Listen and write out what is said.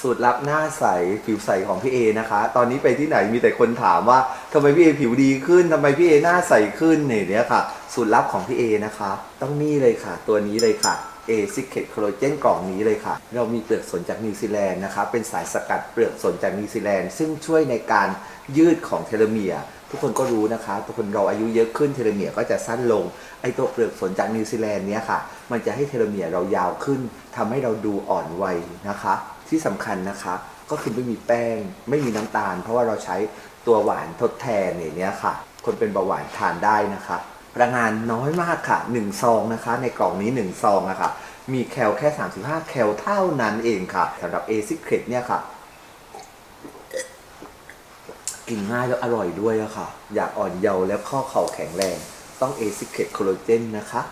สูตรลับหน้าใสผิวใสของพี่เอนะคะ ตอนนี้ไปที่ไหนมีแต่คนถามว่าทำไมพี่เอผิวดีขึ้นทำไมพี่เอหน้าใสขึ้นเนี่ยเนี่ยค่ะ สูตรลับของพี่เอนะคะ ต้องนี่เลยค่ะ ตัวนี้เลยค่ะ A Secret Collagen กล่องนี้เลยค่ะ เรามีเปลือกสนจากนิวซีแลนด์นะคะ เป็นสายสกัดเปลือกสนจากนิวซีแลนด์ ซึ่งช่วยในการยืดของเทโลเมียร์ทุกคนก็รู้นะคะทุกคนเราอายุเยอะขึ้นเทโลเมียร์ก็จะสั้นลง ไอตัวเปลือกสนจากนิวซีแลนด์เนี้ยค่ะ มันจะให้เทโลเมียร์เรายาวขึ้นทำให้เราดูอ่อนวัยนะคะ ที่สำคัญนะคะก็คือไม่มีแป้งไม่มีน้ำตาล เพราะว่าเราใช้ตัวหวานทดแทนเนี่ยเนี้ยค่ะ คนเป็นเบาหวานทานได้นะคะพลังงานน้อยมากค่ะ1ซองนะคะ ในกล่องนี้1ซองอะคะมีแคลแค่ 35 แคลเท่านั้นเองค่ะสำหรับ A Secret เนี่ยค่ะ กินง่ายแล้วอร่อยด้วยอะค่ะ อยากอ่อนเยาว์แล้วข้อเข่าแข็งแรง ต้อง A Secret Collagen นะคะ